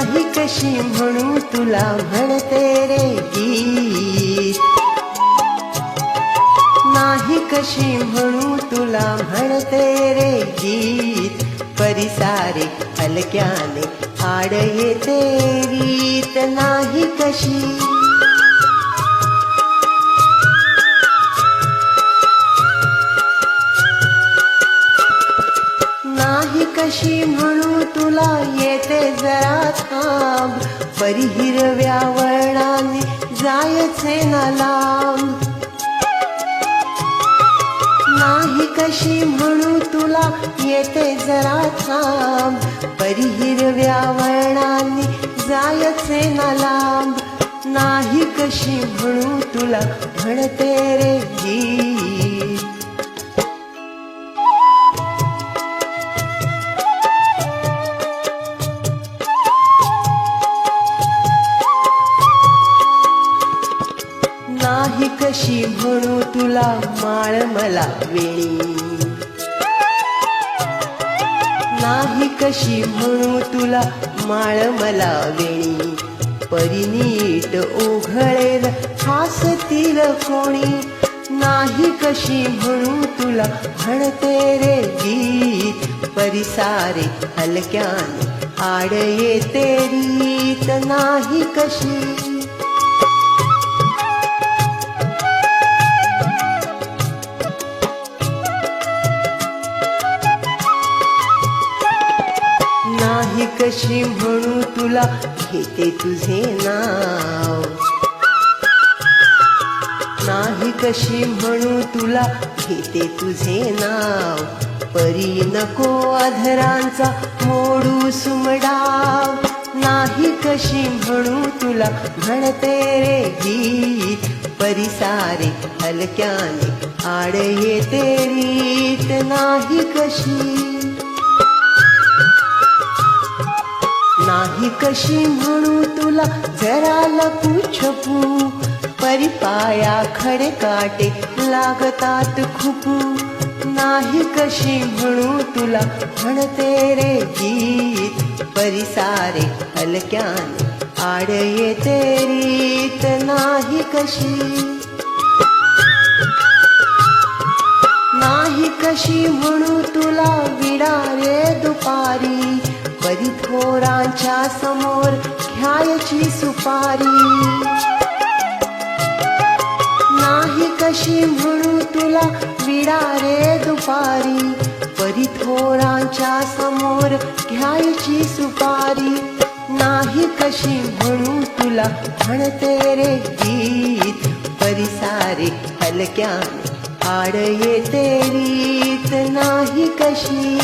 नाही कशी म्हणू तुला म्हणते रे गीत नाही कशी म्हणू तुला म्हणते रे गीत. परिसारे हलक्याने आड येते रीत. नाही कशी कशी म्हणू तुला येते जरा थांब. परी हिरव्या वर्णाने जायचे ना लांब. नाही कशी म्हणू तुला येते जरा थांब. परी हिरव्या वर्णाने जायचे ना लांब. नाही कशी म्हणू तुला म्हणते रे जी कशी म्हणू तुला माळ मला वेणी नाही कशी म्हणू तुला माळ मला वेणी परिनीट ओघळेल हासतील कोणी? नाही कशी म्हणू तुला म्हणते रे गीत? परिसारे हलक्याने आड येते रीत नाही कशी कशी म्हणू तुला? घेते तुझे नाव. नाही कशी म्हणू तुला? घेते तुझे नाव. परी नको अधरांचा मोडू सुमडाव. नाही कशी म्हणू तुला? म्हणते रे गीत. परिसारे हलक्याने आड येते रीत. नाही कशी नाही कशी म्हणू तुला? जरा लपू छपू परिपाया खडे काटे लागतात खुपू. नाही कशी म्हणू तुला? म्हणते रे गीत. परिसारे हलक्याने आड येते रीत. नाही कशी. नाही कशी म्हणू तुला? विडा रे परिथोरांच्या समोर घ्यायची सुपारी. नाही कशी म्हणू तुला विडा दुपारी. परी थोरांच्या समोर घ्यायची सुपारी. नाही कशी म्हणू तुला म्हणते रे गीत. परिसारे हलक्या आड येते रीत. नाही कशी